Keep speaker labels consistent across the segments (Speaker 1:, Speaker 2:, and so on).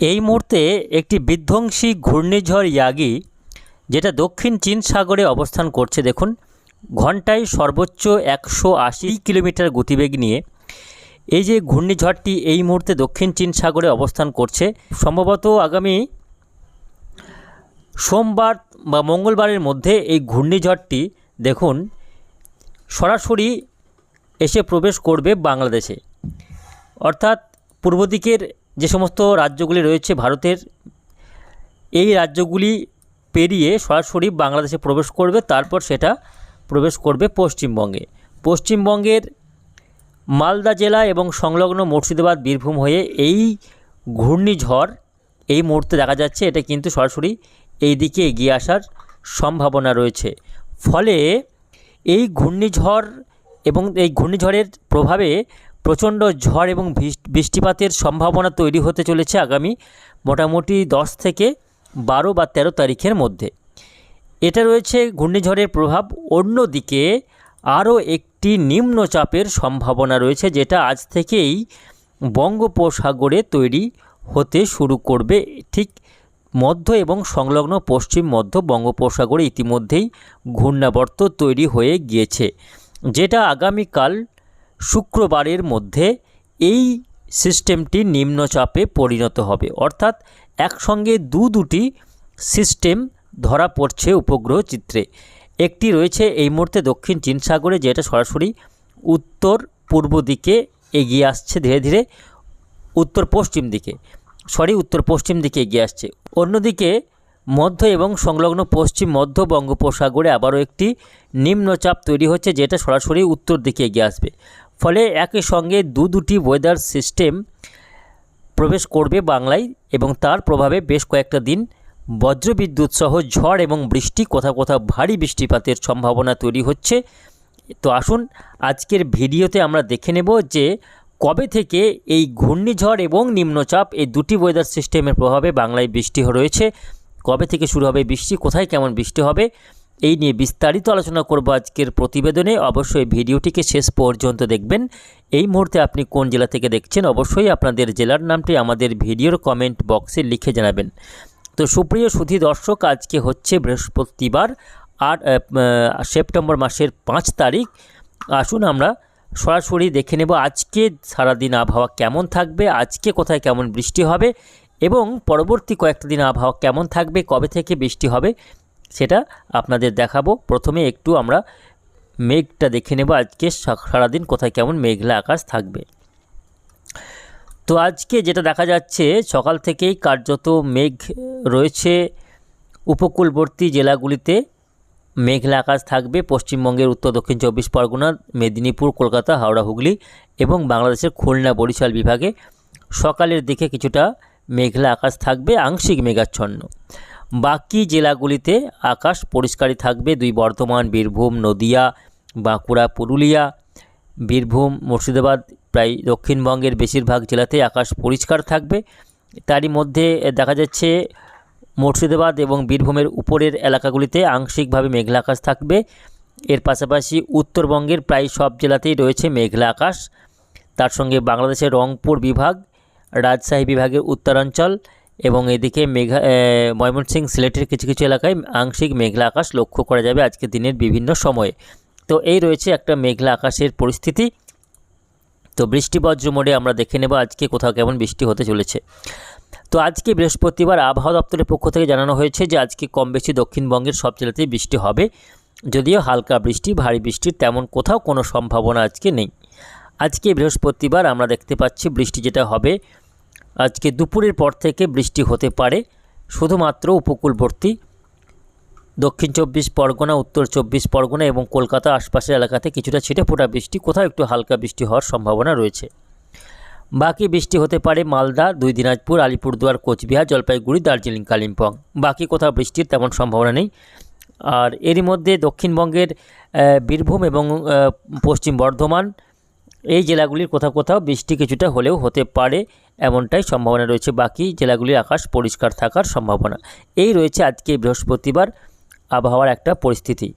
Speaker 1: এই মুহূর্তে একটি বিধ্বংসী ঘূর্ণিঝড় ইয়াগি, যেটা দক্ষিণ চীন সাগরে অবস্থান করছে, দেখুন, ঘন্টায় সর্বোচ্চ একশো আশি কিলোমিটার গতিবেগ নিয়ে। এই যে ঘূর্ণিঝড়টি এই মুহূর্তে দক্ষিণ চীন সাগরে অবস্থান করছে, সম্ভবত আগামী সোমবার বা মঙ্গলবারের মধ্যে এই ঘূর্ণিঝড়টি, দেখুন, সরাসরি এসে প্রবেশ করবে বাংলাদেশে। অর্থাৎ পূর্ব দিকের যে সমস্ত রাজ্যগুলি রয়েছে ভারতের, এই রাজ্যগুলি পেরিয়ে সরাসরি বাংলাদেশে প্রবেশ করবে, তারপর সেটা প্রবেশ করবে পশ্চিমবঙ্গে। পশ্চিমবঙ্গের মালদা জেলা এবং সংলগ্ন মুর্শিদাবাদ বীরভূম হয়ে এই ঘূর্ণিঝড় এই মুহূর্তে দেখা যাচ্ছে, এটা কিন্তু সরাসরি এই দিকে এগিয়ে আসার সম্ভাবনা রয়েছে। ফলে এই ঘূর্ণিঝড় এবং এই ঘূর্ণিঝড়ের প্রভাবে প্রচণ্ড ঝড় এবং বৃষ্টিপাতের সম্ভাবনা তৈরি হতে চলেছে আগামী মোটামুটি দশ থেকে বারো বা তেরো তারিখের মধ্যে। এটা রয়েছে ঘূর্ণিঝড়ের প্রভাব। অন্যদিকে আরও একটি নিম্নচাপের সম্ভাবনা রয়েছে, যেটা আজ থেকেই বঙ্গোপসাগরে তৈরি হতে শুরু করবে। ঠিক মধ্য এবং সংলগ্ন পশ্চিম মধ্য বঙ্গোপসাগরে ইতিমধ্যেই ঘূর্ণাবর্ত তৈরি হয়ে গিয়েছে, যেটা আগামীকাল শুক্রবারের মধ্যে এই সিস্টেমটি নিম্নচাপে পরিণত হবে। অর্থাৎ একসঙ্গে দু দুটি সিস্টেম ধরা পড়ছে উপগ্রহ চিত্রে। একটি রয়েছে এই মুহূর্তে দক্ষিণ চীন সাগরে, যেটা সরাসরি উত্তর পূর্ব দিকে এগিয়ে আসছে ধীরে ধীরে উত্তর পশ্চিম দিকে। সরি উত্তর পশ্চিম দিকে এগিয়ে আসছে। অন্যদিকে মধ্য এবং সংলগ্ন পশ্চিম মধ্য বঙ্গোপসাগরে আবারও একটি নিম্নচাপ তৈরি হচ্ছে, যেটা সরাসরি উত্তর দিকে এগিয়ে আসবে। ফলে একই সঙ্গে দু দুটি ওয়েদার সিস্টেম প্রবেশ করবে বাংলায় এবং তার প্রভাবে বেশ কয়েকটা দিন বজ্রবিদ্যুৎ সহ ঝড় এবং বৃষ্টি, কোথাও কোথাও ভারী বৃষ্টিপাতের সম্ভাবনা তৈরি হচ্ছে। তো আসুন, আজকের ভিডিওতে আমরা দেখে নেব যে কবে থেকে এই ঘূর্ণিঝড় এবং নিম্নচাপ এই দুটি ওয়েদার সিস্টেমের প্রভাবে বাংলায় বৃষ্টি রয়েছে, কবে থেকে শুরু হবে বৃষ্টি, কোথায় কেমন বৃষ্টি হবে এই নিয়ে বিস্তারিত আলোচনা করব আজকের প্রতিবেদনে। অবশ্যই ভিডিওটিকে শেষ পর্যন্ত দেখবেন। এই মুহূর্তে আপনি কোন জেলা থেকে দেখছেন, অবশ্যই আপনাদের জেলার নামটি আমাদের ভিডিওর কমেন্ট বক্সে লিখে জানাবেন। তো সুপ্রিয় সুধী দর্শক, আজকে হচ্ছে বৃহস্পতিবার, আট সেপ্টেম্বর মাসের পাঁচ তারিখ। আসুন আমরা সরাসরি দেখে নেব আজকে সারাদিন আবহাওয়া কেমন থাকবে, আজকে কোথায় কেমন বৃষ্টি হবে এবং পরবর্তী কয়েকটা দিন আবহাওয়া কেমন থাকবে, কবে থেকে বৃষ্টি হবে সেটা আপনাদের দেখাবো। প্রথমে একটু আমরা মেঘটা দেখে নেব আজকে সারাদিন কোথায় কেমন মেঘলা আকাশ থাকবে। তো আজকে যেটা দেখা যাচ্ছে, সকাল থেকেই কার্যত মেঘ রয়েছে। উপকূলবর্তী জেলাগুলিতে মেঘলা আকাশ থাকবে। পশ্চিমবঙ্গের উত্তর, দক্ষিণ চব্বিশ পরগনা, মেদিনীপুর, কলকাতা, হাওড়া, হুগলি এবং বাংলাদেশের খুলনা বরিশাল বিভাগে সকালের দিকে কিছুটা মেঘলা আকাশ থাকবে, আংশিক মেঘাচ্ছন্ন। বাকি জেলাগুলিতে আকাশ পরিষ্কারই থাকবে। দুই বর্ধমান, বীরভূম, নদিয়া, বাঁকুড়া, পুরুলিয়া, বীরভূম, মুর্শিদাবাদ, প্রায় দক্ষিণবঙ্গের বেশিরভাগ জেলাতে আকাশ পরিষ্কার থাকবে। তারই মধ্যে দেখা যাচ্ছে মুর্শিদাবাদ এবং বীরভূমের উপরের এলাকাগুলিতে আংশিকভাবে মেঘলা আকাশ থাকবে। এর পাশাপাশি উত্তরবঙ্গের প্রায় সব জেলাতেই রয়েছে মেঘলা আকাশ। তার সঙ্গে বাংলাদেশের রংপুর বিভাগ, রাজশাহী বিভাগের উত্তরাঞ্চল এবং এদিকে মেঘা ময়মনসিংহ সিলেটের কিছু কিছু এলাকায় আংশিক মেঘলা আকাশ লক্ষ্য করা যাবে আজকে দিনের বিভিন্ন সময়ে। তো এই রয়েছে একটা মেঘলা আকাশের পরিস্থিতি। তো বৃষ্টি বজ্র মোড়ে আমরা দেখে নেব আজকে কোথাও কেমন বৃষ্টি হতে চলেছে। তো আজকে বৃহস্পতিবার আবহাওয়া দপ্তরের পক্ষ থেকে জানানো হয়েছে যে আজকে কম বেশি দক্ষিণবঙ্গের সব জেলাতেই বৃষ্টি হবে। যদিও হালকা বৃষ্টি, ভারী বৃষ্টির তেমন কোথাও কোনো সম্ভাবনা আজকে নেই। আজকে বৃহস্পতিবার আমরা দেখতে পাচ্ছি বৃষ্টি যেটা হবে আজকে দুপুরের পর থেকে বৃষ্টি হতে পারে, শুধুমাত্র উপকূলবর্তী। দক্ষিণ চব্বিশ পরগনা, উত্তর চব্বিশ পরগনা এবং কলকাতা আশপাশের এলাকাতে কিছুটা ছিটে ফোটা বৃষ্টি, কোথাও একটু হালকা বৃষ্টি হওয়ার সম্ভাবনা রয়েছে। বাকি বৃষ্টি হতে পারে মালদা, দুই দিনাজপুর, আলিপুরদুয়ার, কোচবিহার, জলপাইগুড়ি, দার্জিলিং, কালিম্পং। বাকি কোথাও বৃষ্টির তেমন সম্ভাবনা নেই। আর এরই মধ্যে দক্ষিণবঙ্গের বীরভূম এবং পশ্চিম বর্ধমান এই জেলাগুলির কোথাও কোথাও বৃষ্টি কিছুটা হলেও হতে পারে, এমনটাই সম্ভাবনা রয়েছে। বাকি জেলাগুলির আকাশ পরিষ্কার থাকার সম্ভাবনা। এই রয়েছে আজকে বৃহস্পতিবার আবহাওয়ার একটা পরিস্থিতি।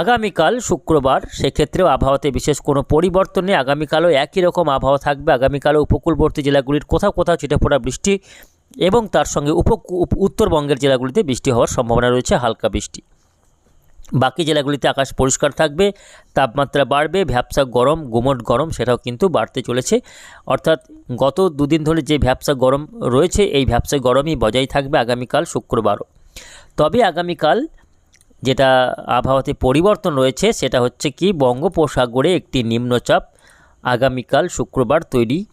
Speaker 1: আগামীকাল শুক্রবার, সেক্ষেত্রেও আবহাওয়াতে বিশেষ কোনো পরিবর্তন নেই। আগামীকালও একই রকম আবহাওয়া থাকবে। আগামীকালও উপকূলবর্তী জেলাগুলির কোথাও কোথাও ছিটেফোঁটা বৃষ্টি এবং তার সঙ্গে উপ উত্তরবঙ্গের জেলাগুলিতে বৃষ্টি হওয়ার সম্ভাবনা রয়েছে, হালকা বৃষ্টি। বাকি জেলাগুলিতে আকাশ পরিষ্কার থাকবে, তাপমাত্রা বাড়বে, ভ্যাবসা গরম, গুমট গরম, সেটাও কিন্তু বাড়তে চলেছে। অর্থাৎ গত দুদিন ধরে যে ভ্যাবসা গরম রয়েছে, এই ভ্যাবসা গরমই বজায় থাকবে আগামীকাল শুক্রবারও। তবে আগামীকাল যেটা আবহাওয়াতে পরিবর্তন রয়েছে, সেটা হচ্ছে কি, বঙ্গোপসাগরে একটি নিম্নচাপ আগামীকাল শুক্রবার তৈরি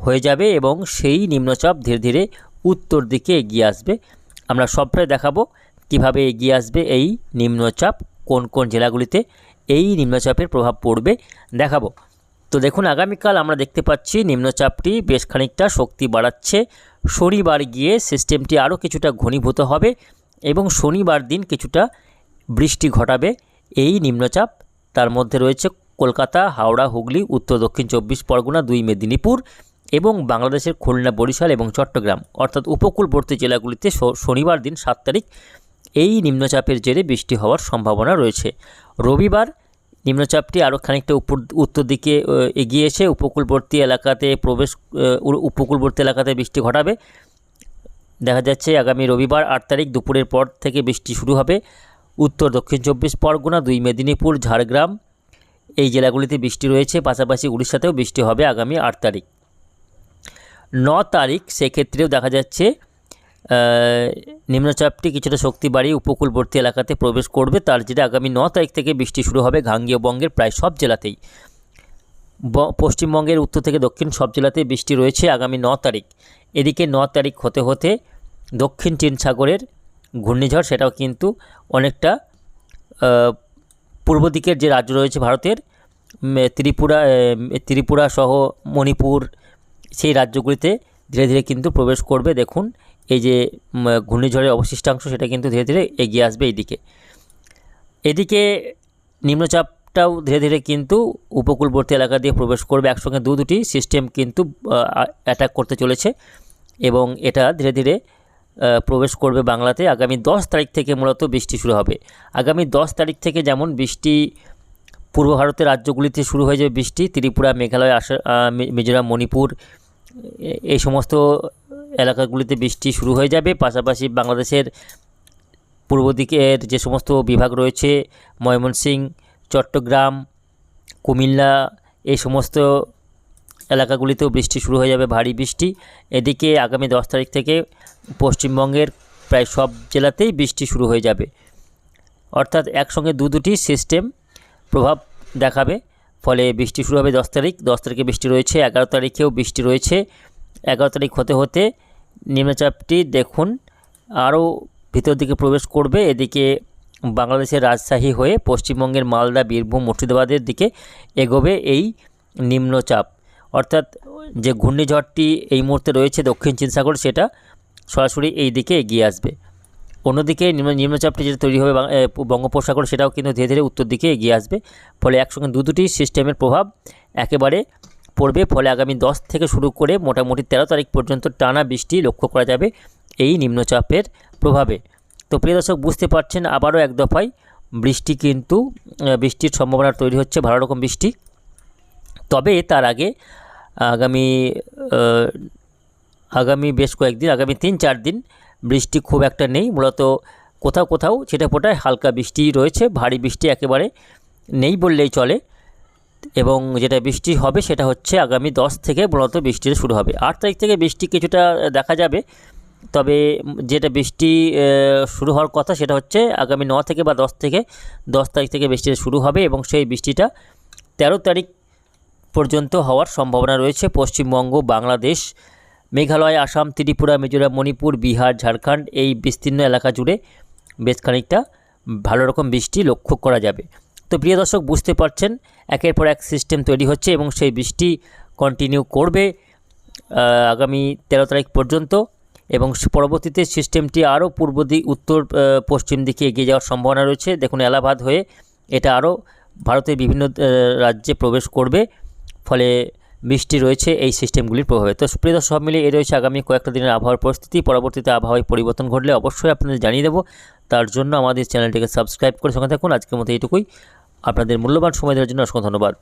Speaker 1: হয়ে যাবে এবং সেই নিম্নচাপ ধীরে ধীরে উত্তর দিকে এগিয়ে আসবে। আমরা সবটাই দেখাবো। কীভাবে এগিয়ে আসবে, এই নিম্নচাপ, কোন কোন জেলাগুলিতে এই নিম্নচাপের প্রভাব পড়বে, দেখাবো। তো দেখুন, আগামীকাল আমরা দেখতে পাচ্ছি নিম্নচাপটি বেশ খানিকটা শক্তি বাড়াচ্ছে। শনিবার গিয়ে সিস্টেমটি আরও কিছুটা ঘনীভূত হবে এবং শনিবার দিন কিছুটা বৃষ্টি ঘটাবে। এই নিম্নচাপ তার মধ্যে রয়েছে কলকাতা, হাওড়া, হুগলি, উত্তর, দক্ষিণ চব্বিশ পরগনা, দুই মেদিনীপুর এবং বাংলাদেশের খুলনা, বরিশাল এবং চট্টগ্রাম। অর্থাৎ উপকূলবর্তী জেলাগুলিতে শনিবার দিন সাত তারিখ এই নিম্নচাপের জেরে বৃষ্টি হওয়ার সম্ভাবনা রয়েছে। রবিবার নিম্নচাপটি আরও খানিকটা উপর, উত্তর দিকে এগিয়ে এসে উপকূলবর্তী এলাকাতে প্রবেশ উপকূলবর্তী এলাকাতে বৃষ্টি ঘটাবে। দেখা যাচ্ছে আগামী রবিবার আট তারিখ দুপুরের পর থেকে বৃষ্টি শুরু হবে। উত্তর দক্ষিণ চব্বিশ পরগনা, দুই মেদিনীপুর, ঝাড়গ্রাম এই জেলাগুলিতে বৃষ্টি রয়েছে। পাশাপাশি উড়িষ্যাতেও বৃষ্টি হবে আগামী আট তারিখ। ন তারিখ সেক্ষেত্রেও দেখা যাচ্ছে নিম্নচাপটি কিছুটা শক্তি বাড়িয়ে উপকূলবর্তী এলাকাতে প্রবেশ করবে। তার জেরে আগামী ন তারিখ থেকে বৃষ্টি শুরু হবে গাঙ্গীয় বঙ্গের প্রায় সব জেলাতেই। পশ্চিমবঙ্গের উত্তর থেকে দক্ষিণ সব জেলাতে বৃষ্টি রয়েছে আগামী ন তারিখ। এদিকে ন তারিখ হতে হতে দক্ষিণ চীন সাগরের ঘূর্ণিঝড়, সেটাও কিন্তু অনেকটা পূর্ব দিকের যে রাজ্য রয়েছে ভারতের ত্রিপুরা ত্রিপুরা সহ মণিপুর, সেই রাজ্যগুলিতে ধীরে ধীরে কিন্তু প্রবেশ করবে। দেখুন এই যে ঘূর্ণিঝড়ের অবশিষ্টাংশ সেটা কিন্তু ধীরে ধীরে এগিয়ে আসবে এইদিকে। এদিকে নিম্নচাপটাও ধীরে ধীরে কিন্তু উপকূলবর্তী এলাকা দিয়ে প্রবেশ করবে। একসঙ্গে দু দুটি সিস্টেম কিন্তু অ্যাটাক করতে চলেছে এবং এটা ধীরে ধীরে প্রবেশ করবে বাংলাতে। আগামী দশ তারিখ থেকে মূলত বৃষ্টি শুরু হবে। আগামী দশ তারিখ থেকে যেমন বৃষ্টি পূর্ব ভারতের রাজ্যগুলিতে শুরু হয়ে যাবে বৃষ্টি, ত্রিপুরা, মেঘালয় আসা মিজোরাম, মণিপুর এই সমস্ত এলাকাগুলিতে বৃষ্টি শুরু হয়ে যাবে। পাশাপাশি বাংলাদেশের পূর্ব দিকের যে সমস্ত বিভাগ রয়েছে ময়মনসিংহ চট্টগ্রাম, কুমিল্লা, এই সমস্ত এলাকাগুলিতেও বৃষ্টি শুরু হয়ে যাবে, ভারী বৃষ্টি। এদিকে আগামী দশ তারিখ থেকে পশ্চিমবঙ্গের প্রায় সব জেলাতেই বৃষ্টি শুরু হয়ে যাবে। অর্থাৎ একসঙ্গে দু দুটি সিস্টেম প্রভাব দেখাবে, ফলে বৃষ্টি শুরু হবে দশ তারিখ। দশ তারিখে বৃষ্টি রয়েছে, এগারো তারিখেও বৃষ্টি রয়েছে। এগারো তারিখ হতে হতে নিম্নচাপটি দেখুন, আরও ভিতর দিকে প্রবেশ করবে, এদিকে বাংলাদেশের রাজশাহী হয়ে পশ্চিমবঙ্গের মালদা, বীরভূম, মুর্শিদাবাদের দিকে এগোবে এই নিম্নচাপ অর্থাৎ যে ঘূর্ণিঝড়টি এই মুহূর্তে রয়েছে দক্ষিণ চীন সাগর, সেটা সরাসরি এই দিকে এগিয়ে আসবে। অন্যদিকে নিম্ন নিম্নচাপটি যেটা তৈরি হবে বঙ্গোপসাগর, সেটাও কিন্তু ধীরে ধীরে উত্তর দিকে এগিয়ে আসবে। ফলে একসঙ্গে দু দুটি সিস্টেমের প্রভাব একেবারে পড়বে। ফলে আগামী দশ থেকে শুরু করে মোটামুটি তেরো তারিখ পর্যন্ত টানা বৃষ্টি লক্ষ্য করা যাবে এই নিম্নচাপের প্রভাবে। তো প্রিয় দর্শক, বুঝতে পারছেন আবারও এক দফায় বৃষ্টি কিন্তু বৃষ্টির সম্ভাবনা তৈরি হচ্ছে, ভালো রকম বৃষ্টি। তবে তার আগে আগামী আগামী বেশ কয়েকদিন, আগামী তিন চার দিন বৃষ্টি খুব একটা নেই। মূলত কোথাও কোথাও ছিটেফোঁটায় হালকা বৃষ্টি রয়েছে, ভারী বৃষ্টি একেবারে নেই বললেই চলে। এবং যেটা বৃষ্টি হবে সেটা হচ্ছে আগামী দশ থেকে মূলত বৃষ্টি শুরু হবে। আট তারিখ থেকে বৃষ্টি কিছুটা দেখা যাবে। তবে যেটা বৃষ্টি শুরু হওয়ার কথা সেটা হচ্ছে আগামী ন থেকে বা দশ থেকে দশ তারিখ থেকে বৃষ্টিটা শুরু হবে এবং সেই বৃষ্টিটা তেরো তারিখ পর্যন্ত হওয়ার সম্ভাবনা রয়েছে। পশ্চিমবঙ্গ, বাংলাদেশ, মেঘালয়, আসাম, ত্রিপুরা, মিজোরাম, মণিপুর, বিহার, ঝাড়খণ্ড এই বিস্তীর্ণ এলাকা জুড়ে বেশ খানিকটা ভালো রকম বৃষ্টি লক্ষ্য করা যাবে। তো প্রিয় দর্শক, বুঝতে পারছেন, একের পর এক সিস্টেম তৈরি হচ্ছে এবং সেই বৃষ্টি কন্টিনিউ করবে আগামী তেরো তারিখ পর্যন্ত এবং পরবর্তীতে সিস্টেমটি আরও পূর্ব দিক উত্তর পশ্চিম দিকে এগিয়ে যাওয়ার সম্ভাবনা রয়েছে। দেখুন, এলাহাবাদ হয়ে এটা আরও ভারতের বিভিন্ন রাজ্যে প্রবেশ করবে, ফলে বৃষ্টি রয়েছে এই সিস্টেমগুলির প্রভাবে। তো প্রিয় দর্শক, সব মিলিয়ে এই রয়েছে আগামী কয়েকটা দিনের আবহাওয়ার পরিস্থিতি। পরবর্তীতে আবহাওয়ায় পরিবর্তন ঘটলে অবশ্যই আপনাদের জানিয়ে দেবো। তার জন্য আমাদের চ্যানেলটিকে সাবস্ক্রাইব করে সঙ্গে থাকুন। আজকের মতো এইটুকুই। আপনাদের মূল্যবান সময় দেওয়ার জন্য অসংখ্য ধন্যবাদ।